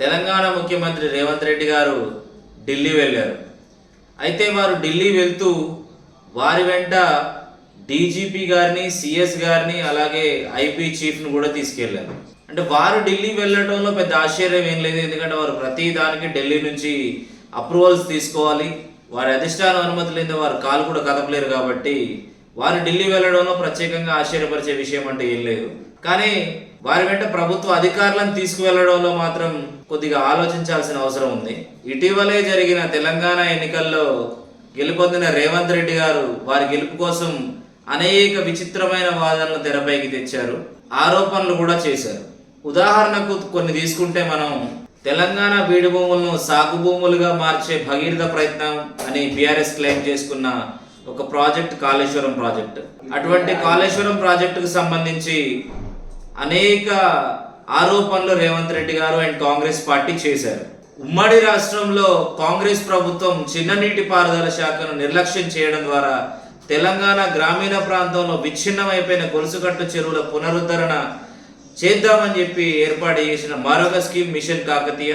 తెలంగాణ ముఖ్యమంత్రి రేవంత్ రెడ్డి గారు ఢిల్లీ వెళ్ళారు. అయితే వారు ఢిల్లీ వెళ్తూ వారి వెంట డీజీపీ గారిని సిఎస్ గారిని అలాగే ఐపీ చీఫ్ను కూడా తీసుకెళ్ళారు. అంటే వారు ఢిల్లీ వెళ్ళడంలో పెద్ద ఆశ్చర్యం ఏం లేదు. ఎందుకంటే వారు ప్రతి దానికి ఢిల్లీ నుంచి అప్రూవల్స్ తీసుకోవాలి. వారి అధిష్టానం అనుమతి లేని వారు కాలు కూడా కదపలేరు కాబట్టి వారు ఢిల్లీ వెళ్ళడంలో ప్రత్యేకంగా ఆశ్చర్యపరిచే విషయం అంటే ఏం లేదు. కానీ వారి వెంట ప్రభుత్వ అధికారులను తీసుకువెళ్ళడంలో మాత్రం కొద్దిగా ఆలోచించాల్సిన అవసరం ఉంది. ఇటీవలే జరిగిన తెలంగాణ ఎన్నికల్లో గెలుపొందిన రేవంత్ రెడ్డి గారు వారి గెలుపు కోసం అనేక విచిత్రమైన వాదనలు తెరపైకి తెచ్చారు. ఆరోపణలు కూడా చేశారు. ఉదాహరణకు కొన్ని తీసుకుంటే మనం తెలంగాణ బీడు భూములను సాగు భూములుగా మార్చే భగీరథ ప్రయత్నం అని బీఆర్ఎస్ క్లెయిమ్ చేసుకున్న ఒక ప్రాజెక్ట్ కాళేశ్వరం ప్రాజెక్ట్. అటువంటి కాళేశ్వరం ప్రాజెక్టుకు సంబంధించి అనేక ఆరోపణలు రేవంత్ రెడ్డి గారు అండ్ కాంగ్రెస్ పార్టీ చేశారు. ఉమ్మడి రాష్ట్రంలో కాంగ్రెస్ ప్రభుత్వం చిన్న నీటిపారుదల శాఖను నిర్లక్ష్యం చేయడం ద్వారా తెలంగాణ గ్రామీణ ప్రాంతంలో విచ్ఛిన్నమైపోయిన గొలుసుకట్టు చెరువుల పునరుద్ధరణ చేద్దామని చెప్పి ఏర్పాటు చేసిన మరొక స్కీమ్ మిషన్ కాకతీయ.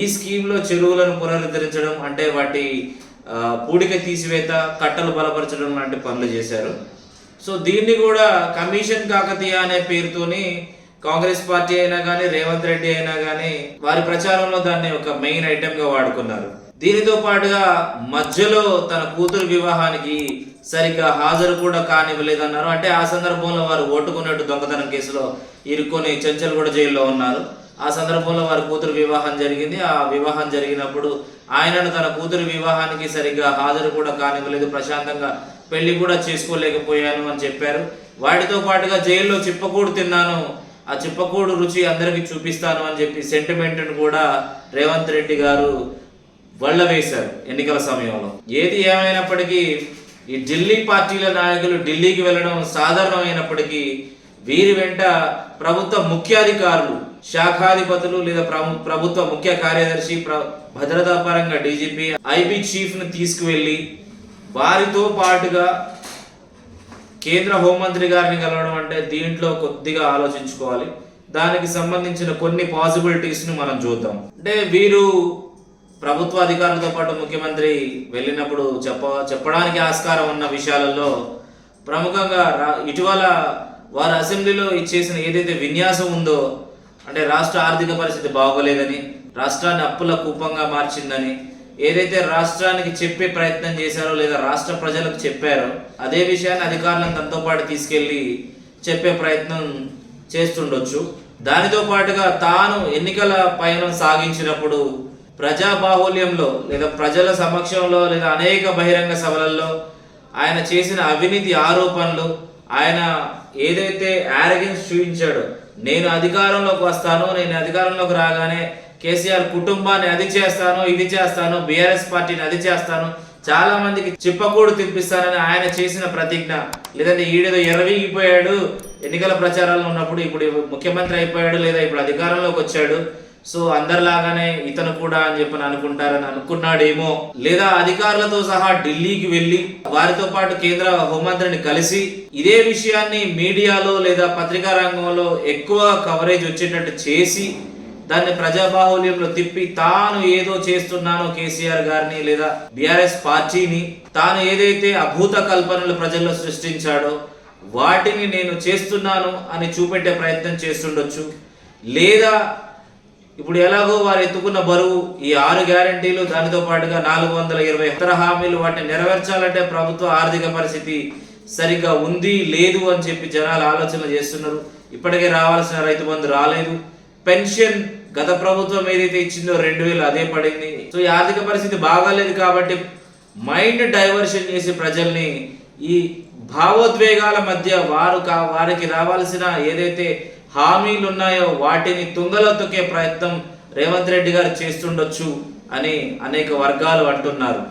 ఈ స్కీమ్లో చెరువులను పునరుద్ధరించడం అంటే వాటి పూడిక తీసివేత కట్టలు బలపరచడం లాంటి పనులు చేశారు. సో దీన్ని కూడా కమిషన్ కాకతీయ అనే పేరుతోని కాంగ్రెస్ పార్టీ అయినా కానీ రేవంత్ రెడ్డి అయినా కానీ వారి ప్రచారంలో దాన్ని ఒక మెయిన్ ఐటెంగా వాడుకున్నారు. దీనితో పాటుగా మధ్యలో తన కూతురు వివాహానికి సరిగ్గా హాజరు కూడా కానివ్వలేదన్నారు. అంటే ఆ సందర్భంలో వారు ఓటుకున్నట్టు దొంగతనం కేసులో ఇరుక్కొని చెంచల్గూడ జైల్లో ఉన్నారు. ఆ సందర్భంలో వారి కూతురు వివాహం జరిగింది. ఆ వివాహం జరిగినప్పుడు ఆయనను తన కూతురు వివాహానికి సరిగ్గా హాజరు కూడా కానివ్వలేదు. ప్రశాంతంగా పెళ్ళి కూడా చేసుకోలేకపోయాను అని చెప్పారు. వాటితో పాటుగా జైల్లో చిప్పకూడు తిన్నాను. ఆ చిప్పకూడు రుచి అందరికీ చూపిస్తాను అని చెప్పి సెంటిమెంట్ను కూడా రేవంత్ రెడ్డి గారు వల్ల వేశారు ఎన్నికల సమయంలో. ఏది ఏమైనప్పటికీ ఈ ఢిల్లీ పార్టీల నాయకులు ఢిల్లీకి వెళ్ళడం సాధారణమైనప్పటికీ వీరి వెంట ప్రభుత్వ ముఖ్యాధికారులు శాఖాధిపతులు లేదా ప్రభు- ప్రభుత్వ ముఖ్య కార్యదర్శి భద్రతా పరంగా డీజీపీ ఐబీ చీఫ్ను తీసుకువెళ్ళి వారితో పాటుగా కేంద్ర హోంమంత్రి గారిని కలవడం అంటే దీంట్లో కొద్దిగా ఆలోచించుకోవాలి. దానికి సంబంధించిన కొన్ని పాసిబిలిటీస్ని మనం చూద్దాం. అంటే వీరు ప్రభుత్వ అధికారులతో పాటు ముఖ్యమంత్రి వెళ్ళినప్పుడు చెప్ప చెప్పడానికి ఆస్కారం ఉన్న విషయాలలో ప్రముఖంగా రా- ఇటీవల వారు అసెంబ్లీలో ఇచ్చేసిన ఏదైతే విన్యాసం ఉందో అంటే రాష్ట్ర ఆర్థిక పరిస్థితి బాగోలేదని రాష్ట్రాన్ని అప్పుల కూపంగా మార్చిందని ఏదైతే రాష్ట్రానికి చెప్పే ప్రయత్నం చేశారో లేదా రాష్ట్ర ప్రజలకు చెప్పారో అదే విషయాన్ని అధికారులను తనతో పాటు తీసుకెళ్ళి చెప్పే ప్రయత్నం చేస్తుండొచ్చు. దానితో పాటుగా తాను ఎన్నికల పయనం సాగించినప్పుడు ప్రజా బాహుల్యంలో లేదా ప్రజల సమక్షంలో లేదా అనేక బహిరంగ సభలలో ఆయన చేసిన అవినీతి ఆరోపణలు ఆయన ఏదైతే యారగెన్స్ చూపించాడో నేను అధికారంలోకి వస్తాను నేను అధికారంలోకి రాగానే కేసీఆర్ కుటుంబాన్ని అది చేస్తాను ఇది చేస్తాను బీఆర్ఎస్ పార్టీని అది చేస్తాను చాలా మందికి చిప్పకూడు తినిపిస్తానని ఆయన చేసిన ప్రతిజ్ఞ. లేదంటే ఈడేదో ఎర్రవీగిపోయాడు ఎన్నికల ప్రచారాల్లో ఉన్నప్పుడు ఇప్పుడు ముఖ్యమంత్రి అయిపోయాడు లేదా ఇప్పుడు అధికారంలోకి వచ్చాడు. సో అందరిలాగానే ఇతను కూడా అని చెప్పని అనుకుంటారని అనుకున్నాడేమో. లేదా అధికారులతో సహా ఢిల్లీకి వెళ్ళి వారితో పాటు కేంద్ర హోంమంత్రిని కలిసి ఇదే విషయాన్ని మీడియాలో లేదా పత్రికా రంగంలో ఎక్కువ కవరేజ్ వచ్చేటట్టు చేసి దాన్ని ప్రజాబాహుల్యంలో తిప్పి తాను ఏదో చేస్తున్నానో కేసీఆర్ గారిని లేదా బీఆర్ఎస్ పార్టీని తాను ఏదైతే అభూత కల్పనలు ప్రజల్లో సృష్టించాడో వాటిని నేను చేస్తున్నాను అని చూపెట్టే ప్రయత్నం చేస్తుండొచ్చు. లేదా ఇప్పుడు ఎలాగో వారు ఎత్తుకున్న బరువు ఈ ఆరు గ్యారంటీలు దానితో పాటుగా నాలుగు వందల ఇరవై ఇతర హామీలు వాటిని నెరవేర్చాలంటే ప్రభుత్వ ఆర్థిక పరిస్థితి సరిగ్గా ఉంది లేదు అని చెప్పి జనాలు ఆలోచన చేస్తున్నారు. ఇప్పటికే రావాల్సిన రైతు బంధు రాలేదు. పెన్షన్ గత ప్రభుత్వం ఏదైతే ఇచ్చిందో రెండు వేలు అదే పడింది. సో ఈ ఆర్థిక పరిస్థితి బాగాలేదు కాబట్టి మైండ్ డైవర్షన్ చేసి ప్రజల్ని ఈ భావోద్వేగాల మధ్య వారు కా వారికి రావాల్సిన ఏదైతే హామీలు ఉన్నాయో వాటిని తుంగలో తొక్కే ప్రయత్నం రేవంత్ రెడ్డి గారు చేస్తుండొచ్చు అని అనేక వర్గాలు అంటున్నారు.